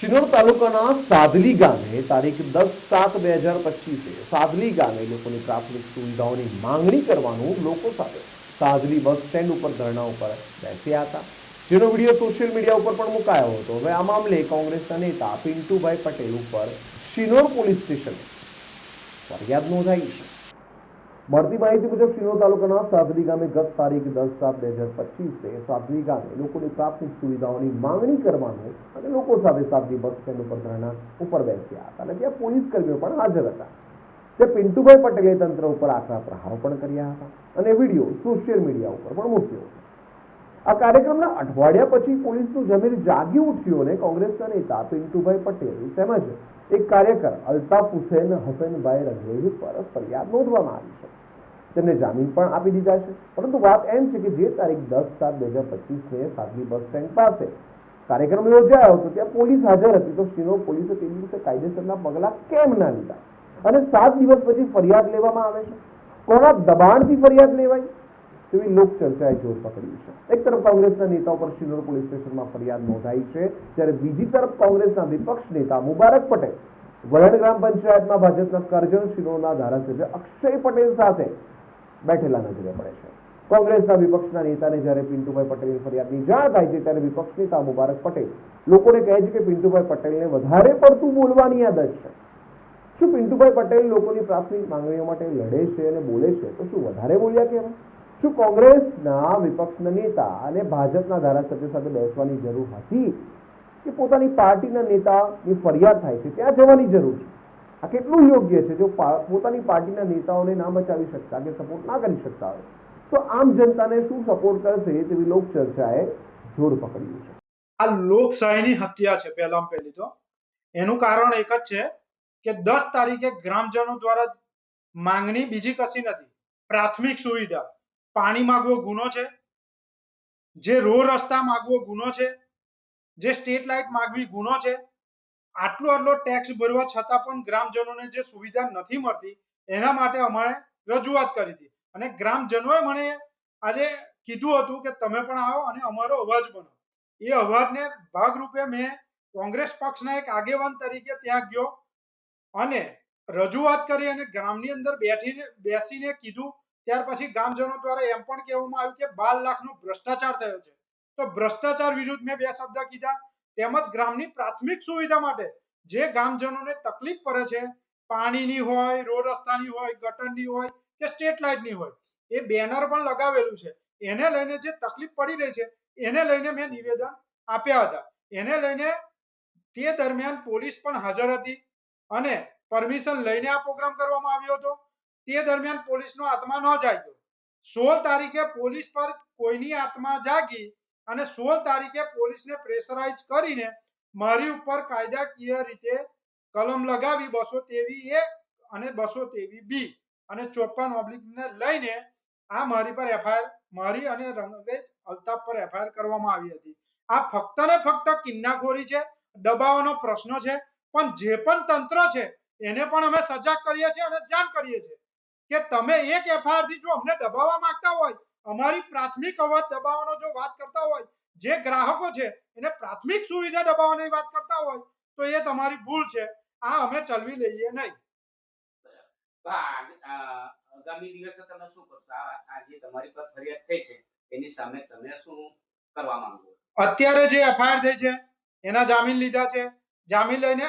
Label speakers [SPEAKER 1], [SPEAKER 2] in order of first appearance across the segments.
[SPEAKER 1] શિનોર તાલુકાના સાદલી ગામે તારીખ દસ સાત બે હજાર પચીસે સાદલી ગામે લોકોની પ્રાથમિક સુવિધાઓની માંગણી કરવાનું લોકો સાથે સાદલી બસ સ્ટેન્ડ ઉપર ધરણા ઉપર બેસ્યા હતા. જેનો વીડિયો સોશિયલ મીડિયા ઉપર પણ મુકાયો હતો. હવે આ મામલે કોંગ્રેસના નેતા પિન્ટુભાઈ પટેલ ઉપર શિનોર પોલીસ સ્ટેશન ફરિયાદ નોંધાઈ છે. મળતી માહિતી મુજબ શિનોર તાલુકાના સાદરી ગામે ગત તારીખ દસ સાત બે હજાર પચીસે સાદરી ગામે લોકોની પ્રાથમિક સુવિધાઓની માંગણી કરવાનું અને લોકો સાથે સાદરી બસ સ્ટેન્ડ ઉપર ધરણા ઉપર બેસ્યા હતા અને ત્યાં પોલીસ કર્મીઓ પણ હાજર હતા. તે પિન્ટુભાઈ પટેલે તંત્ર ઉપર આકરા પ્રહારો પણ કર્યા હતા અને વીડિયો સોશિયલ મીડિયા ઉપર પણ મૂક્યો આ કાર્યક્રમના અઠવાડિયા પછી પોલીસનું જમીર જાગી ઉઠ્યું અને કોંગ્રેસના નેતા પિન્ટુભાઈ પટેલ તેમજ એક કાર્યકર અલ્તાફ હુસેન, હસનભાઈ રંગરેજી પર ફરિયાદ નોંધવામાં આવી છે. તેમને જામીન પણ આપી દીધા છે. પરંતુ વાત એમ છે કે જે તારીખ દસ સાત બે હજાર પચીસને સાદગી બસ સ્ટેન્ડ પાસે કાર્યક્રમ યોજાયો હતો, ત્યાં પોલીસ હાજર હતી. તો શિનો પોલીસે તે દિવસે કાયદેસરના પગલાં કેમ ના લીધા? અને સાત દિવસ પછી ફરિયાદ લેવામાં આવે છે? કોના દબાણથી ફરિયાદ લેવાય તેવી લોક ચર્ચાએ જોર પકડ્યું છે. એક તરફ કોંગ્રેસના નેતાઓ પર શિનોર પોલીસ સ્ટેશનમાં ફરિયાદ નોંધાઈ છે, જ્યારે બીજી તરફ કોંગ્રેસના વિપક્ષ નેતા મુબારક પટેલ વલણ ગ્રામ પંચાયતમાં ભાજપના કરજણ શિરોના ધારાસભ્ય અક્ષય પટેલ સાથે બેઠેલા નજરે પડે છે. કોંગ્રેસના વિપક્ષના નેતાને જ્યારે પિન્ટુભાઈ પટેલની ફરિયાદની જાણ થાય છે, ત્યારે વિપક્ષ નેતા મુબારક પટેલ લોકોને કહે છે કે પિન્ટુભાઈ પટેલને વધારે પડતું બોલવાની આદત છે. શું પિન્ટુભાઈ પટેલ લોકોની પ્રાથમિક માંગણીઓ માટે લડે છે અને બોલે છે? તો શું વધારે બોલ્યા કેમ? શું કોંગ્રેસના વિપક્ષના નેતા અને ભાજપના ધારાસભ્ય સાથે બેસવાની જરૂર હતી? કે પોતાની પાર્ટીના નેતાની ફરિયાદ થાય છે, ત્યાં જવાની જરૂર છે? આ કેટલું યોગ્ય છે? જો પોતાની પાર્ટીના નેતાઓને ના બચાવી શકતા કે સપોર્ટ ના કરી શકતા હોય, તો આમ જનતાને શું સપોર્ટ કરશે તેવી લોક ચર્ચાએ જોર પકડ્યું છે.
[SPEAKER 2] આ લોકશાહીની હત્યા છે પહેલા પહેલી તો. એનું કારણ એક જ છે કે દસ તારીખે ગ્રામજનો દ્વારા માંગણી બીજી કશી નથી. પ્રાથમિક સુવિધા. પાણી માગવો ગુનો છે. જે રો રસ્તા માગવો ગુનો છે. જે સ્ટ્રીટ લાઇટ માંગવી ગુનો છે. આટલો આટલો ટેક્સ ભરવા છતાં પણ ગ્રામજનોને જે સુવિધા નથી મળતી, એના માટે અમારે રજૂઆત કરી હતી. અને ગ્રામજનોએ મને આજે કીધું હતું કે તમે પણ આવો અને અમારો અવાજ બનો એ અવાજને ભાગરૂપે મેં કોંગ્રેસ પક્ષના એક આગેવાન તરીકે ત્યાં ગયો અને રજૂઆત કરી અને ગ્રામની અંદર બેઠીને, બેસીને કીધું. ત્યાર પછી ગામજનો દ્વારા એમ પણ કહેવામાં આવ્યું કે બાર લાખનો ભ્રષ્ટાચાર થયો છે. તો ભ્રષ્ટાચાર વિરુદ્ધ મેં બે શબ્દ કીધા. તેમજ ગ્રામની પ્રાથમિક સુવિધા માટે જે ગામજનોને તકલીફ પડે છે, પાણીની હોય, રોડ રસ્તાની હોય, ગટરની હોય કે સ્ટેટ લાઇટની હોય, એ બેનર પણ લગાવેલું છે. એને લઈને જે તકલીફ પડી રહી છે, એને લઈને મેં નિવેદન આપ્યા હતા. એને લઈને તે દરમિયાન પોલીસ પણ હાજર હતી અને પરમિશન લઈને આ પ્રોગ્રામ કરવામાં આવ્યો હતો. તે દરમિયાન પોલીસનો આત્મા ન જાગ્યો. સોળ તારીખે પોલીસ પર કોઈની આત્મા જાગી અને સોળ તારીખે પોલીસને પ્રેશરાઇઝ કરીને મારી ઉપર કાયદાકીય રીતે કલમ લગાવી બસો તેવી એ અને બસો તેવી બી અને ચોપન ઓબ્લિકને લઈને આ મારી પર એફઆઈઆર મારી અને રંગરેજ અલ્તાફ પર એફઆઈઆર કરવામાં આવી હતી. આ ફક્ત ને ફક્ત કિન્નાખોરી છે, દબાવવાનો પ્રશ્ન છે, પણ જે પણ તંત્ર છે, એને પણ અમે સજાગ કરીએ છીએ અને જાણ કરીએ છીએ કે તમે એક એફઆઈઆરથી જો અમને દબાવવા માંગતા હોય અમારી પ્રાથમિક અવાજ દબાવવાનો જો વાત કરતા હોય જે ગ્રાહકો છે એને પ્રાથમિક સુવિધા દબાવવાની વાત કરતા હોય તો એ તમારી ભૂલ છે. આ અમે ચલવી લઈએ નહીં.
[SPEAKER 3] આગામી દિવસે તમે શું કરશો? આ જે તમારી પર ફરિયાદ થઈ છે એની સામે તમે શું કરવા માંગો
[SPEAKER 2] અત્યારે જે એફઆઈઆર થઈ છે એના જામીન લીધા છે. જામીન લઈને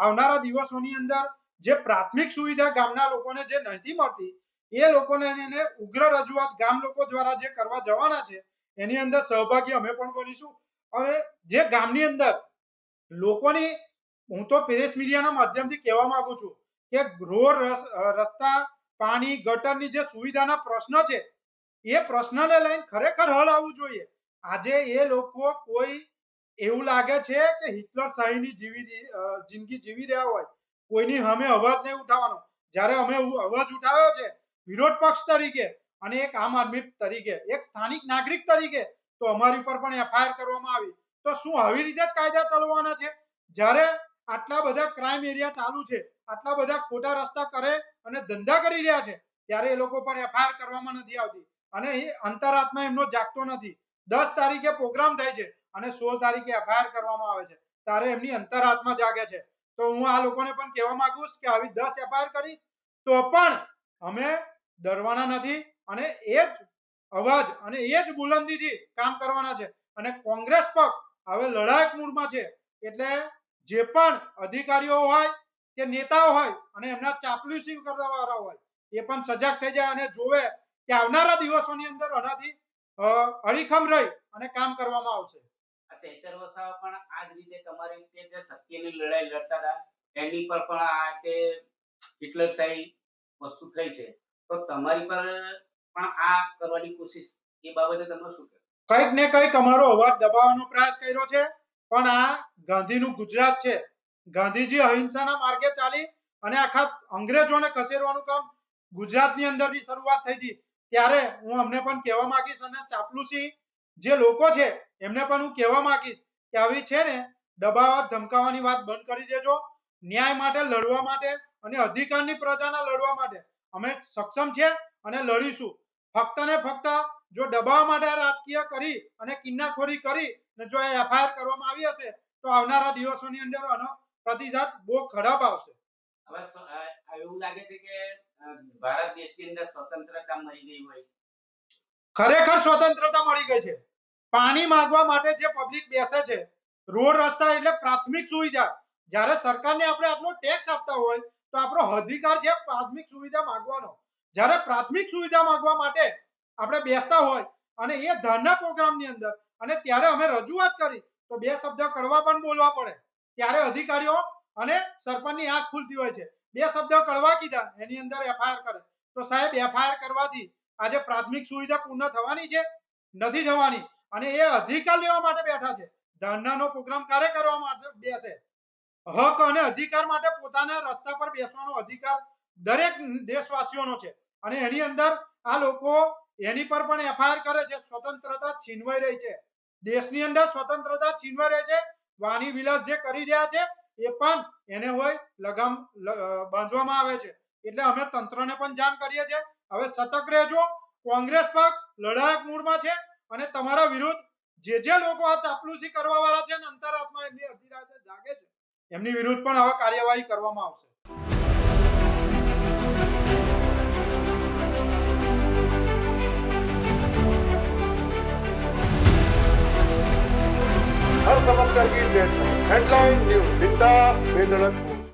[SPEAKER 2] આવનારા દિવસોની અંદર જે પ્રાથમિક સુવિધા ગામના લોકોને જે નથી મળતી એ લોકોને એને ઉગ્ર રજૂઆત ગામ લોકો દ્વારા જે કરવા જવાના છે, એની અંદર સહભાગી અમે પણ બનીશું. અને જે ગામની અંદર લોકોની, હું તો પ્રેસ મીડિયાના માધ્યમથી કહેવા માંગુ છું કે રોડ રસ્તા, પાણી, ગટરની જે સુવિધાના પ્રશ્ન છે, એ પ્રશ્નને લઈને ખરેખર હલ આવવું જોઈએ. આજે એ લોકો કોઈ એવું લાગે છે કે હિટલર શાહીની જીવી જિંદગી જીવી રહ્યા હોય, કોઈની અમે અવાજ નહીં ઉઠાવવાનો. જ્યારે અમે અવાજ ઉઠાવ્યો છે વિરોધ પક્ષ તરીકે અને એક આમ આદમી તરીકે, એક સ્થાનિક નાગરિક તરીકે તો અમારી ઉપર પણ એફઆઈઆર કરવામાં આવી. તો શું આવી રીતે જ કાયદા ચલાવવાના છે? જ્યારે આટલા બધા ક્રાઇમ એરિયા ચાલુ છે, આટલા બધા ખોટા રસ્તા કરે અને ધંધા કરી રહ્યા છે, ત્યારે એ લોકો પર એફઆઈઆર કરવામાં નથી આવતી. અને એ અંતરાત્મા એમનો જાગતો નથી. દસ તારીખે પ્રોગ્રામ થાય છે અને સોળ તારીખે એફઆઈઆર કરવામાં આવે છે. ત્યારે એમની અંતરાત્મા જાગે છે. તો હું આ લોકોને પણ કહેવા માંગુ છું કે આવી દસ એફઆઈઆર કરીશ તો પણ અમે ડરવાના નથી અને એ જ અવાજ અને એ જ બુલંદીથી કામ કરવાના છે. અને કોંગ્રેસ પક્ષ હવે લડાયક મૂડમાં છે. એટલે જે પણ અધિકારીઓ હોય કે નેતાઓ હોય અને એમના ચાપલુસી કરવા વાળા હોય, એ પણ સજાગ થઈ જાય અને જોવે કે આવનારા દિવસોની અંદર આનાથી અડીખમ રહી અને કામ કરવામાં આવશે.
[SPEAKER 3] ચૈતર વસાવા પણ આ જ રીતે તમારી રીતે જે સત્યની લડાઈ લડતા હતા, એની પર પણ આ તે હિટલરશાહી વસ્તુ થઈ છે. તો તમારી પર પણ આ કરવાની કોશિશ, એ બાબતે તમે શું
[SPEAKER 2] કંઈક ને કંઈક અમારો અવાજ દબાવવાનો પ્રયાસ કર્યો છે, પણ આ ગાંધીનું ગુજરાત છે. ગાંધીજી અહિંસાના માર્ગે ચાલી અને આખા અંગ્રેજોને ખસેડવાનું કામ ગુજરાતની અંદરથી શરૂઆત થઈ હતી. ત્યારે હું અમને પણ કહેવા માંગીશ અને ચાપલુસી જે લોકો છે, એમને પણ હું કહેવા માંગીશ કે આવી છે ને દબાવવા ધમકાવવાની વાત બંધ કરી દેજો. ન્યાય માટે લડવા માટે અને અધિકારની પ્રજાના લડવા માટે. અમે સક્ષમ છે અને લડીશું. ફક્ત ને ફક્ત જો દબાવવા માટે રાજકીય કરી અને કિન્નાખોરી કરી ને જો એફઆઈઆર કરવામાં આવી હશે તો આવનારા દિવસોની અંદર આનો પ્રતિસાદ બહુ ખરાબ આવશે.
[SPEAKER 3] હવે એવું લાગે છે કે ભારત દેશની અંદર સ્વતંત્રતા મળી ગઈ હોય.
[SPEAKER 2] ખરેખર સ્વતંત્રતા મળી ગઈ છે. પાણી માંગવા માટે જે પબ્લિક બેસે છે રોડ રસ્તા એટલે પ્રાથમિક સુવિધા. જ્યારે સરકારને આપણે આટલો ટેક્સ આપતા હોય તો આપણો અધિકાર છે પ્રાથમિક સુવિધા માંગવાનો. જ્યારે પ્રાથમિક સુવિધા માંગવા માટે આપણે બેસતા હોય અને એ ધરના પ્રોગ્રામની અંદર અને ત્યારે અમે રજૂઆત કરી, તો બે શબ્દ કડવા પણ બોલવા પડે. ત્યારે અધિકારીઓ અને સરપંચની આંખ ખુલતી હોય છે. બે શબ્દ કડવા કીધા, એની અંદર એફઆઈઆર કરે. તો સાહેબ, એફઆઈઆર કરવાથી આજે પ્રાથમિક સુવિધા પૂર્ણ થવાની છે? નથી થવાની. અને એ અધિકાર લેવા માટે બેઠા છે. ધરનાનો પ્રોગ્રામ ક્યારે કરવામાં માટે બેસે. હક અને અધિકાર માટે પોતાના રસ્તા પર બેસવાનો અધિકાર દરેક દેશવાસીઓનો છે. અને એની અંદર આ લોકો એની પર પણ એફઆઈઆર કરે છે. સ્વતંત્રતા છીનવાઈ રહી છે. દેશની અંદર સ્વતંત્રતા છીનવાઈ રહી છે. વાણી વિલાસ જે કરી રહ્યા છે એ પણ એને હોય લગામ બાંધવામાં આવે છે. એટલે અમે તંત્રને પણ જાણ કરીએ છીએ. હવે સતર્ક રહેજો. કોંગ્રેસ પક્ષ લડાયક મૂડમાં છે અને તમારા વિરુદ્ધ જે જે લોકો આ ચાપલુસી કરવા વાળા છે ને અંતરાત્મા એમની અડધી રાતે જાગે છે. એમની વિરુદ્ધ પણ આવા કાર્યવાહી કરવામાં આવશે.
[SPEAKER 4] હર સમસ્યા કી હેડલાઇન ન્યૂઝ બિંદાસ બેધડક